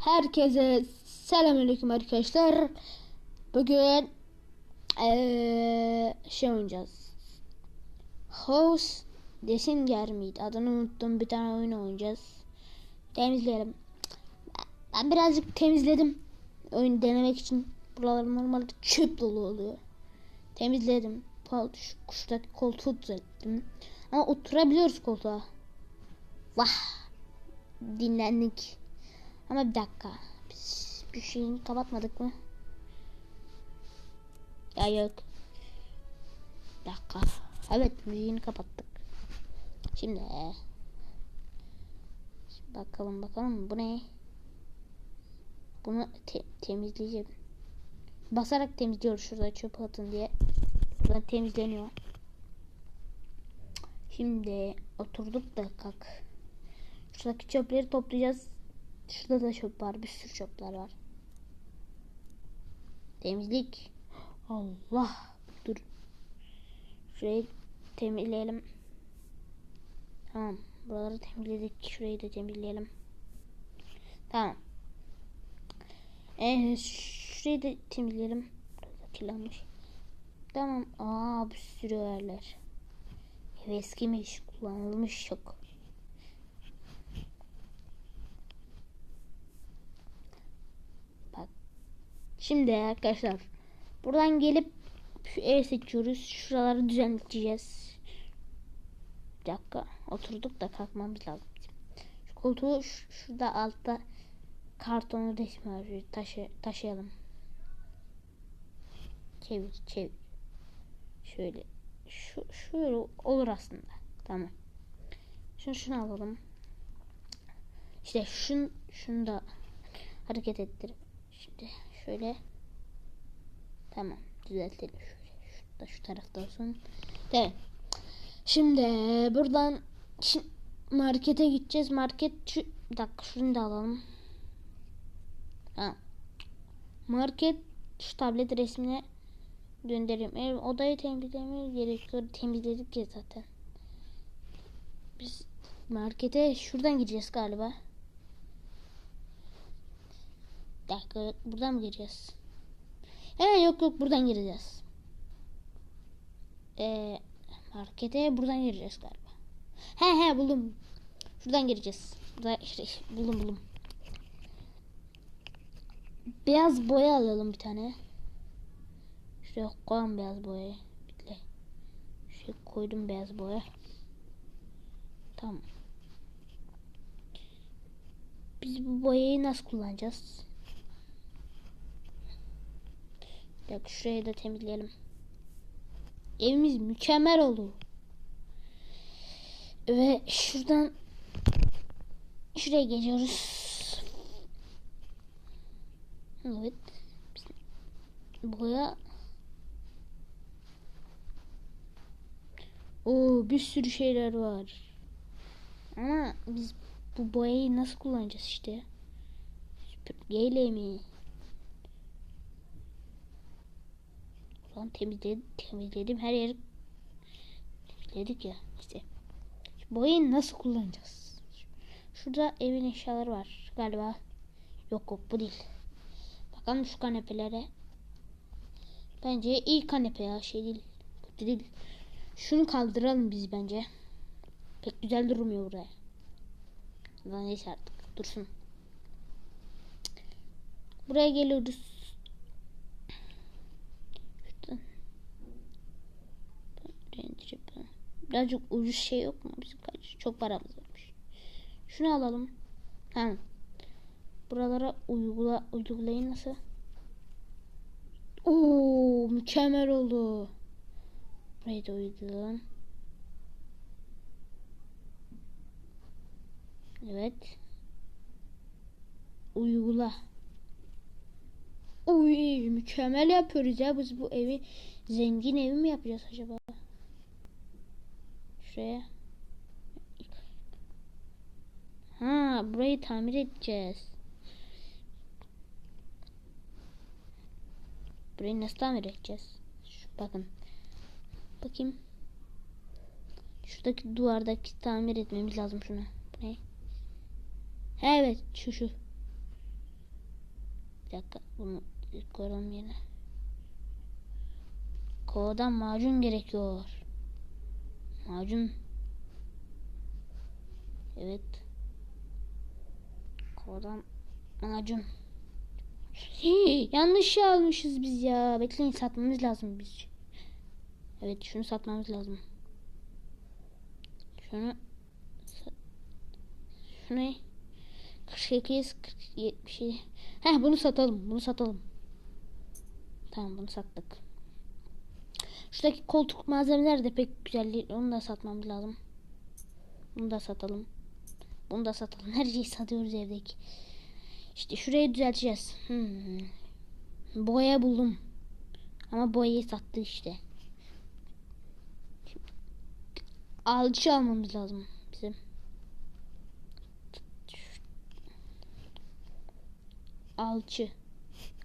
Herkese selamünaleyküm arkadaşlar. Bugün eee şey oynayacağız. House Desinger miydi? Adını unuttum. Bir tane oyun oynayacağız. Temizleyelim. Ben birazcık temizledim. Oyun denemek için. Buralar normalde çöp dolu oluyor. Temizledim. Kuştaki koltuğu düzelttim. Ama oturabiliyoruz koltuğa. Vah. Dinlendik. Ama bir dakika. Biz bir şeyini kapatmadık mı? Ya yok. Bir dakika. Evet müziğini kapattık. Şimdi. Şimdi bakalım bakalım bu ne? Bunu te- temizleyeceğim. Basarak temizliyoruz şurada çöp atın diye. Buradan temizleniyor. Şimdi oturduk da kalk. Şuradaki çöpleri toplayacağız. Şurada da çöp var. Bir sürü çöpler var. Temizlik. Allah. Dur. Şurayı temizleyelim. Tamam. Buraları temizledik. Şurayı da temizleyelim. Tamam. Ee, şurayı da temizleyelim. Burada kirlenmiş. Tamam. Aa bir sürü yerler. Ev eskimiş. Kullanılmış çok. Şimdi arkadaşlar. Buradan gelip şu ev seçiyoruz. Şuraları düzenleyeceğiz. Bir dakika. Oturduk da kalkmamız lazım. Şu koltuğu şu- şurada altta kartonu resmi var. Taşı, taşıyalım. Çevir çevir. Şöyle. Şu, şöyle olur aslında. Tamam. Şunu şunu alalım. İşte şun, şunu da hareket ettir. Şimdi şöyle. Tamam. Düzeltelim şöyle. Şu da şu tarafta olsun. Evet. Şimdi buradan şimdi markete gideceğiz. Market şu bir dakika şunu da alalım. Ha. Market şu tablet resmine göndereyim. Ev odayı temizlemeye gerekiyor. Temizledik ya zaten. Biz markete şuradan gideceğiz galiba. Bir dakika buradan mı gireceğiz? He yok yok buradan gireceğiz. Ee, markete buradan gireceğiz galiba. He he buldum. Şuradan gireceğiz. Burada işte buldum buldum. Beyaz boya alalım bir tane. Şuraya koyalım beyaz boyayı. Bekle. Şuraya koydum beyaz boya. Tamam. Biz bu boyayı nasıl kullanacağız? Bir şurayı da temizleyelim. Evimiz mükemmel oldu. Ve şuradan şuraya geçiyoruz. Evet. Boya Oo bir sürü şeyler var. Ama biz bu boyayı nasıl kullanacağız işte? Süpürgeyle mi? Ulan temizledim, temizledim her yeri temizledik ya işte. Boyayı nasıl kullanacağız? Şurada evin eşyaları var galiba. Yok yok bu değil. Bakalım şu kanepelere. Bence iyi kanepe ya şey değil. Kötü değil. Şunu kaldıralım biz bence. Pek güzel durmuyor buraya. Neyse artık dursun. Buraya geliyoruz. Şuradan. Birazcık ucuz şey yok mu? Bizim kaç çok paramız varmış. Şunu alalım. Tamam. Buralara uygula uygulayın nasıl? Oo mükemmel oldu. Burayı da uygulayalım. Evet. Uygula. Uy mükemmel yapıyoruz ya biz bu evi zengin evi mi yapacağız acaba? Şuraya. Ha burayı tamir edeceğiz. Burayı nasıl tamir edeceğiz? Şu, bakın. Bakayım. Şuradaki duvardaki tamir etmemiz lazım şunu. Bu? Evet şu şu. Bir dakika bunu koyalım yerine. Kovadan macun gerekiyor. Macun. Evet. Kovadan macun. Hii, yanlış almışız biz ya. Bekleyin satmamız lazım biz. Evet şunu satmamız lazım. Şunu şunu 48 40, 77 Heh bunu satalım. Bunu satalım. Tamam bunu sattık. Şuradaki koltuk malzemeler de pek güzel değil. Onu da satmamız lazım. Bunu da satalım. Bunu da satalım. Her şeyi satıyoruz evdeki. İşte şurayı düzelteceğiz. Hmm. Boya buldum. Ama boyayı sattı işte. Alçı almamız lazım bizim. Alçı.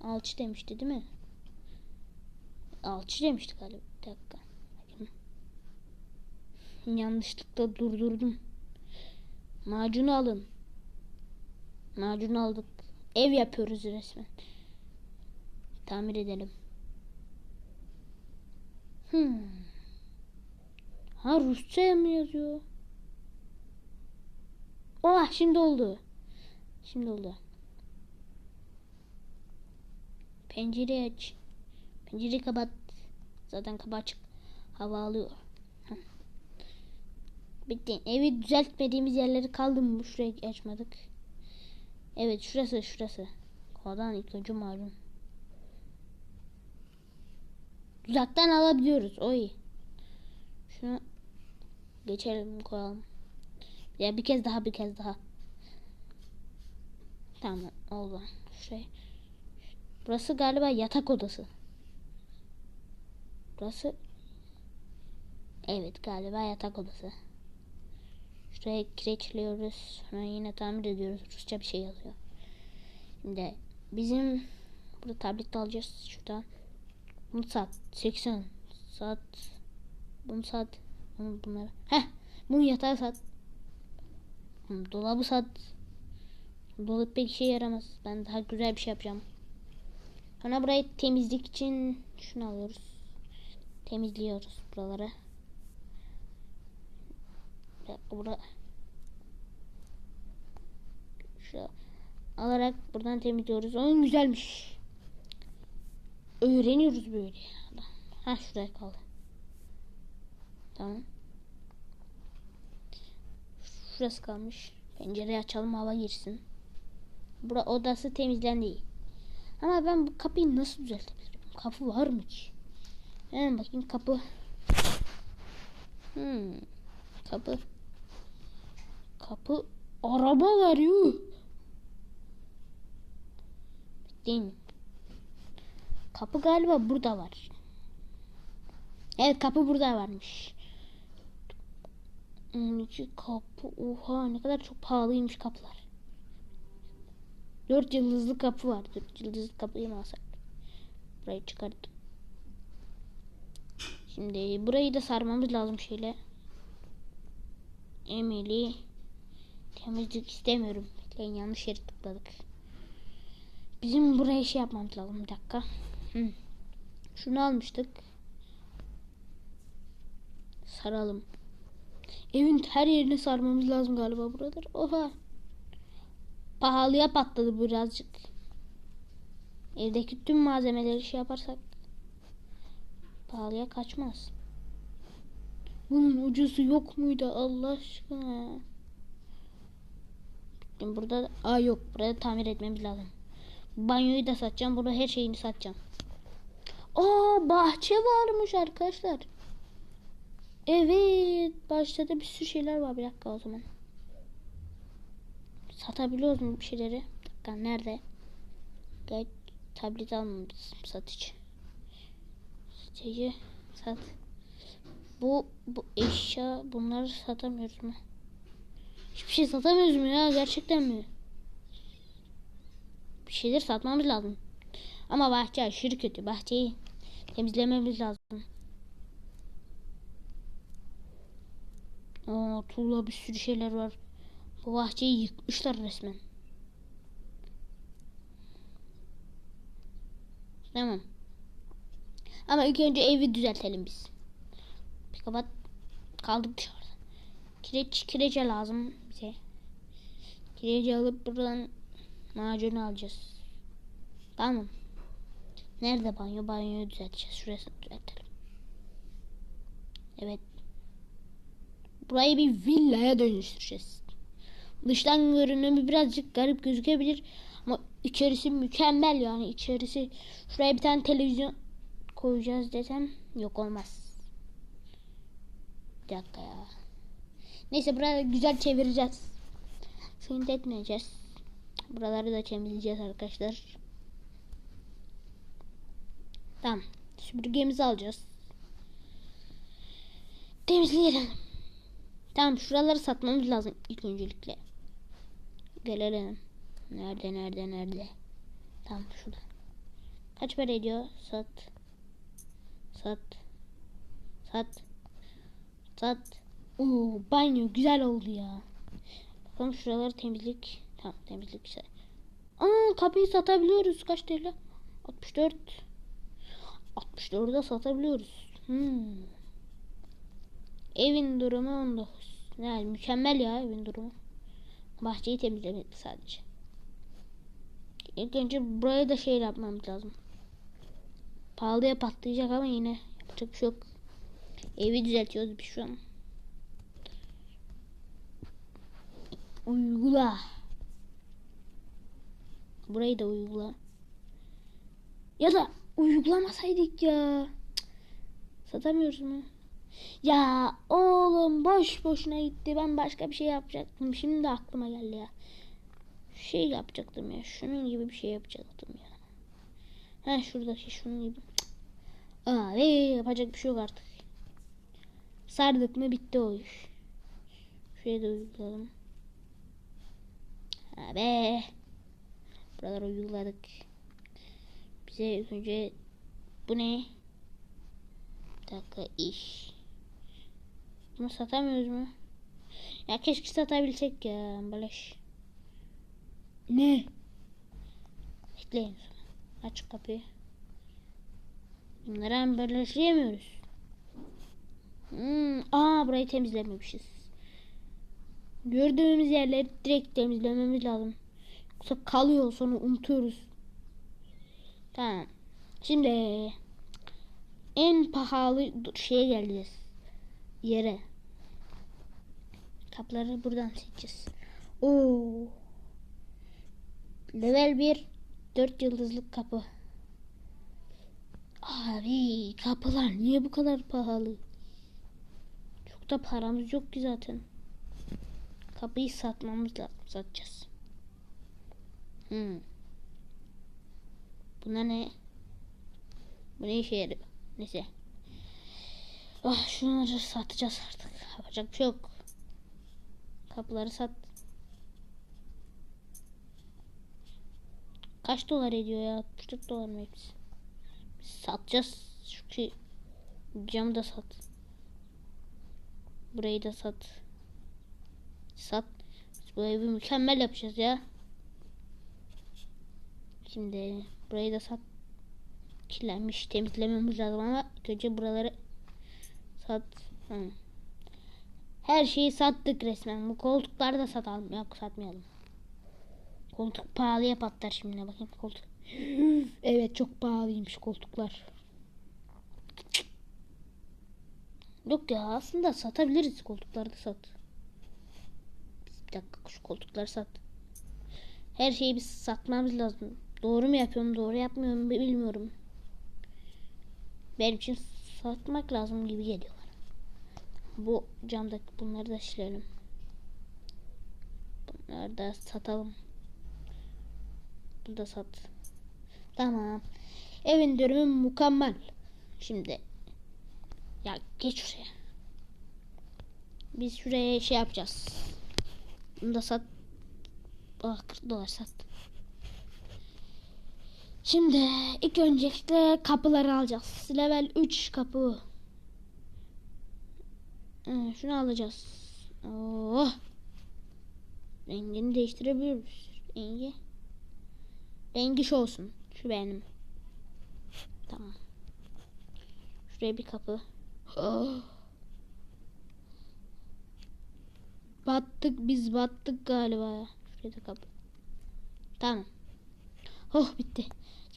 Alçı demişti değil mi? Alçı demişti galiba. Bir dakika. Yanlışlıkla durdurdum. Macunu alın. Macunu aldık. Ev yapıyoruz resmen. Tamir edelim. Hmm. Ha Rusça mı yazıyor? Oh şimdi oldu. Şimdi oldu. Pencereyi aç. Pencereyi kapat. Zaten kapı açık. Hava alıyor. Bitti. Evi düzeltmediğimiz yerleri kaldı mı? Şurayı açmadık. Evet şurası şurası. Kodan ilk önce malum. Uzaktan alabiliyoruz. O iyi. Şunu geçelim koyalım. Ya bir kez daha bir kez daha. Tamam oldu. Şey. Burası galiba yatak odası. Burası Evet galiba yatak odası. Şuraya kireçliyoruz. Sonra yine tamir ediyoruz. Rusça bir şey yazıyor. Şimdi bizim burada tablet alacağız şuradan. Bunu sat. 80 sat. Bunu sat. Bunu bunları. Heh. Bunu yatağı sat. Dolabı sat. Dolap pek işe yaramaz. Ben daha güzel bir şey yapacağım. Sonra burayı temizlik için şunu alıyoruz. Temizliyoruz buraları. Burada şu alarak buradan temizliyoruz. Onun güzelmiş. Öğreniyoruz böyle. Ha şuraya kaldı. Tamam. Şurası kalmış. Pencereyi açalım hava girsin. Bura odası temizlendi. Ama ben bu kapıyı nasıl düzeltebilirim? Kapı var mı ki? Hemen bakayım kapı. Hmm. Kapı. Kapı. Araba var yuh. Mi? Kapı galiba burada var. Evet kapı burada varmış. 12 kapı. Oha ne kadar çok pahalıymış kapılar. 4 yıldızlı kapı var. 4 yıldızlı kapıyı mı alsak? Burayı çıkarttım. Şimdi burayı da sarmamız lazım şöyle. Emily temizlik istemiyorum. Bekleyin yanlış yere tıkladık. Bizim buraya şey yapmamız lazım bir dakika. Şunu almıştık. Saralım. Evin her yerini sarmamız lazım galiba buradır. Oha. Pahalıya patladı birazcık. Evdeki tüm malzemeleri şey yaparsak pahalıya kaçmaz. Bunun ucuzu yok muydu Allah aşkına? Şimdi burada aa yok burada tamir etmemiz lazım. Banyoyu da satacağım. Burada her şeyini satacağım. Aa bahçe varmış arkadaşlar. Evet. Bahçede bir sürü şeyler var. Bir dakika o zaman. Satabiliyoruz mu bir şeyleri? Bir dakika nerede? Gel tablet almamız satıcı. Satıcı sat. Bu bu eşya bunları satamıyoruz mu? Hiçbir şey satamıyoruz mu ya gerçekten mi? Bir şeyler satmamız lazım. Ama bahçe aşırı kötü. Bahçeyi temizlememiz lazım. Aa, tuğla bir sürü şeyler var. Bu bahçeyi yıkmışlar resmen. Tamam. Ama ilk önce evi düzeltelim biz. Bir kapat. Kaldık dışarıda. Kireç, kirece lazım bize. Kireci alıp buradan macunu alacağız. Tamam. Nerede banyo? Banyoyu düzelteceğiz. Şurasını düzeltelim. Evet. Burayı bir villaya dönüştüreceğiz. Dıştan görünümü birazcık garip gözükebilir. Ama içerisi mükemmel yani. içerisi şuraya bir tane televizyon koyacağız desem yok olmaz. Bir dakika ya. Neyse burayı güzel çevireceğiz. Sıkıntı etmeyeceğiz. Buraları da temizleyeceğiz arkadaşlar. Tamam. Süpürgemizi alacağız. Temizleyelim. Tamam şuraları satmamız lazım ilk öncelikle. Gelelim. Nerede nerede nerede? Tamam şurada. Kaç para ediyor? Sat. Sat. Sat. Sat. Oo banyo güzel oldu ya. Bakalım şuraları temizlik. Tamam temizlik güzel. Aa kapıyı satabiliyoruz. Kaç TL? 64. 64'e satabiliyoruz. Hmm. Evin durumu 19. Yani mükemmel ya evin durumu. Bahçeyi temizlemek sadece. İlk önce buraya da şey yapmamız lazım. Pahalıya patlayacak ama yine yapacak bir şey yok. Evi düzeltiyoruz biz şu an. Uygula. Burayı da uygula. Ya da uygulamasaydık ya. Satamıyoruz mu? Ya oğlum boş boşuna gitti. Ben başka bir şey yapacaktım. Şimdi aklıma geldi ya. Şey yapacaktım ya. Şunun gibi bir şey yapacaktım ya. Ha şuradaki şunun gibi. Cık. Abi yapacak bir şey yok artık. Sardık mı bitti o iş. Şuraya da uygulayalım. Abi. Buraları uyguladık. Bize önce bu ne? Bir dakika iş. Bunu satamıyoruz mu? Ya keşke satabilsek ya ambalaj. Ne? Bekleyin. Aç kapıyı. Bunları ambalajlayamıyoruz. Hmm. Aa burayı temizlememişiz. Gördüğümüz yerleri direkt temizlememiz lazım. Yoksa kalıyor sonra unutuyoruz. Tamam. Şimdi en pahalı şeye geleceğiz. Yere. Kapları buradan seçeceğiz. Oo. Level 1 4 yıldızlık kapı. Abi kapılar niye bu kadar pahalı? Çok da paramız yok ki zaten. Kapıyı satmamız lazım. Satacağız. Hmm. Buna ne? Bu ne işe yarıyor? Neyse. Ah şunları satacağız artık. Yapacak bir şey yok. Kapıları sat. Kaç dolar ediyor ya? 64 dolar mı hepsi? Satacağız. Ki camı da sat. Burayı da sat. Sat. Biz bu evi mükemmel yapacağız ya. Şimdi burayı da sat. Kirlenmiş temizlememiz lazım ama önce buraları sat. Hı. Her şeyi sattık resmen. Bu koltukları da satalım. Yok satmayalım. Koltuk pahalıya patlar şimdi bakayım koltuk. Evet çok pahalıymış koltuklar. Yok ya aslında satabiliriz koltukları da sat. Bir dakika şu koltukları sat. Her şeyi biz satmamız lazım. Doğru mu yapıyorum doğru yapmıyorum bilmiyorum. Benim için satmak lazım gibi geliyor. Bu camdaki bunları da silelim. Bunları da satalım. Bunu da sat. Tamam. Evin durumu mükemmel. Şimdi ya geç şuraya. Biz şuraya şey yapacağız. Bunu da sat. Ah 40 dolar sat. Şimdi ilk öncelikle kapıları alacağız. Level 3 kapı. Ee, şunu alacağız. Oh. Rengini değiştirebiliyoruz. Rengi. Rengi şu olsun. Şu benim. Tamam. Şuraya bir kapı. Ah! Battık biz battık galiba ya. Şuraya da kapı. Tamam. Oh bitti.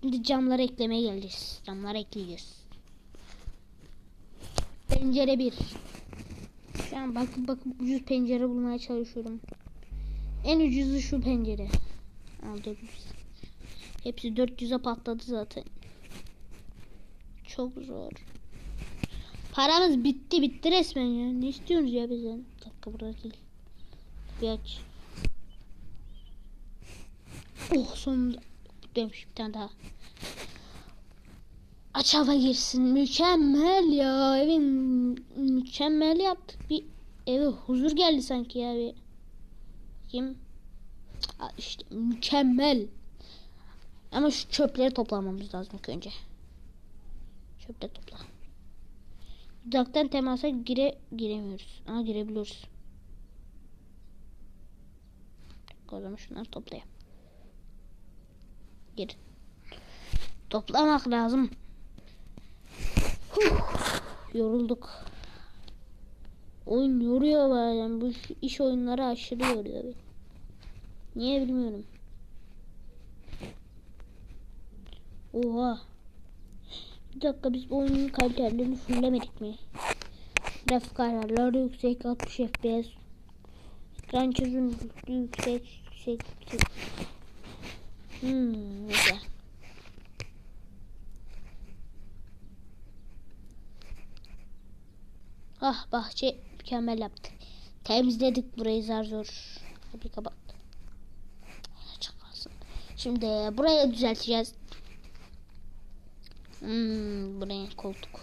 Şimdi camları eklemeye geleceğiz. Camları ekleyeceğiz. Pencere bir. Şu an bakıp bakıp ucuz pencere bulmaya çalışıyorum. En ucuzu şu pencere. Al 400. Hepsi 400'e patladı zaten. Çok zor. Paramız bitti bitti resmen ya. Ne istiyorsunuz ya bizden? Bir dakika burada değil. Bir aç. Oh sonunda. Demiş bir tane daha. Aç hava girsin. Mükemmel ya. Evin mükemmel yaptık. Bir eve huzur geldi sanki ya. Bir. Kim? Aa, işte mükemmel. Ama şu çöpleri toplamamız lazım ilk önce. Çöpleri topla. Uzaktan temasa gire giremiyoruz. Ama girebiliyoruz. O zaman şunları toplayalım. Gir. Toplamak lazım. Huh, yorulduk. Oyun yoruyor bazen. Bu iş oyunları aşırı yoruyor. Niye bilmiyorum. Oha. Bir dakika biz bu oyunun kalitelerini fullemedik mi? Grafik ayarları yüksek 60 FPS. Ekran çözünürlüğü yüksek yüksek yüksek. Hmm, güzel. Ah bahçe mükemmel yaptı. Temizledik burayı zar zor. Hadi kapat. Açık kalsın. Şimdi burayı düzelteceğiz. Hmm, buraya koltuk.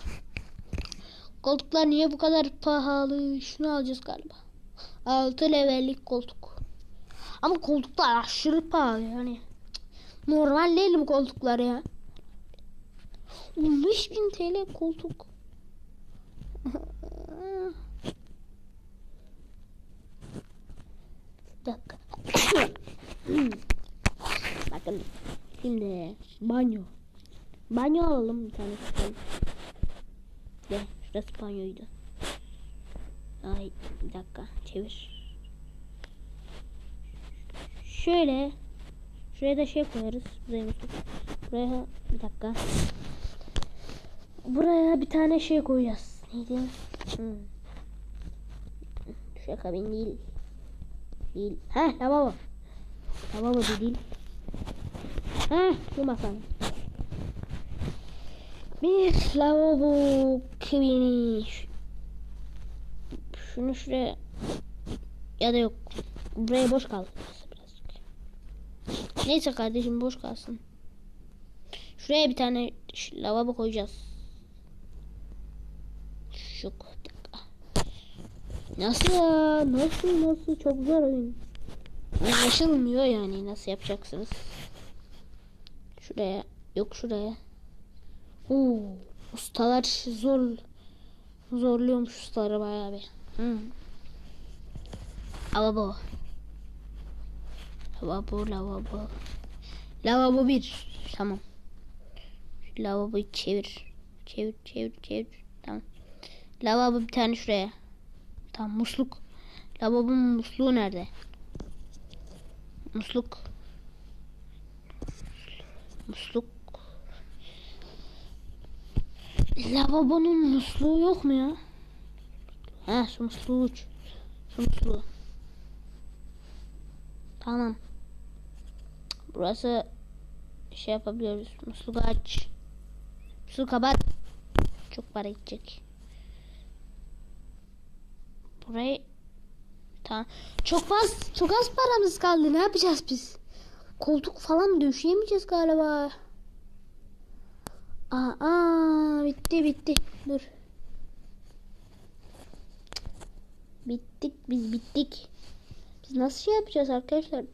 Koltuklar niye bu kadar pahalı? Şunu alacağız galiba. 6 levellik koltuk. Ama koltuklar aşırı pahalı yani. Normal değil bu koltuklar ya. 15.000 TL koltuk. Dakika. Bakın. Şimdi banyo. Banyo alalım bir tane. De, şurası banyoydu. Ay bir dakika çevir. Şöyle. Şuraya da şey koyarız. Buraya, buraya bir dakika. Buraya bir tane şey koyacağız. Neydi? Hmm. Şu kabin değil. Değil. Ha lavabo. Lavabo değil. Ha bu masanın. Bir lavabo kabini. Şunu şuraya ya da yok. Buraya boş kaldı. Birazcık. Neyse kardeşim boş kalsın. Şuraya bir tane lavabo koyacağız. Şu. Nasıl ya? Nasıl nasıl? Çok zor oyun. Anlaşılmıyor yani nasıl yapacaksınız. Şuraya. Yok şuraya. Oo, ustalar zor zorluyormuş ustaları bayağı bir. Hı. Lavabo. Lavabo, lavabo. Lavabo bir. Tamam. Lavaboyu çevir. Çevir, çevir, çevir. Tamam. Lavabo bir tane şuraya. Tamam musluk. Lavabonun musluğu nerede? Musluk. Musluk. Lavabonun musluğu yok mu ya? Ha şu musluğu uç. Şu musluğu. Tamam. Burası şey yapabiliyoruz. Musluğu aç. Musluğu kapat. Çok para gidecek. Burayı tamam. Çok az çok az paramız kaldı. Ne yapacağız biz? Koltuk falan döşeyemeyeceğiz galiba. Aa, bitti bitti. Dur. Bittik biz bittik. Biz nasıl şey yapacağız arkadaşlar?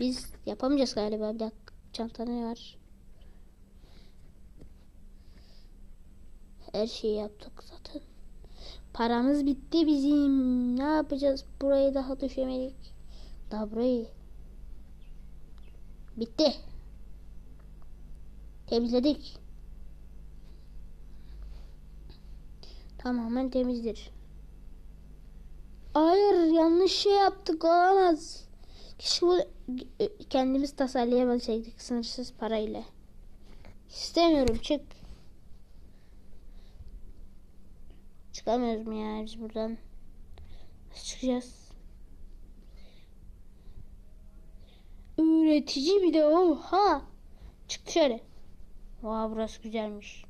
Biz yapamayacağız galiba. Bir dakika. Çantada ne var? Her şeyi yaptık zaten. Paramız bitti bizim. Ne yapacağız? Burayı daha düşemedik. Daha burayı. Bitti. Temizledik. Tamamen temizdir. Hayır yanlış şey yaptık olamaz. Keşke bu kendimiz tasarlayabilseydik sınırsız parayla. İstemiyorum çık. Çıkamıyoruz mu ya biz buradan? Nasıl çıkacağız? Üretici bir de oha. Çık dışarı. Vay burası güzelmiş.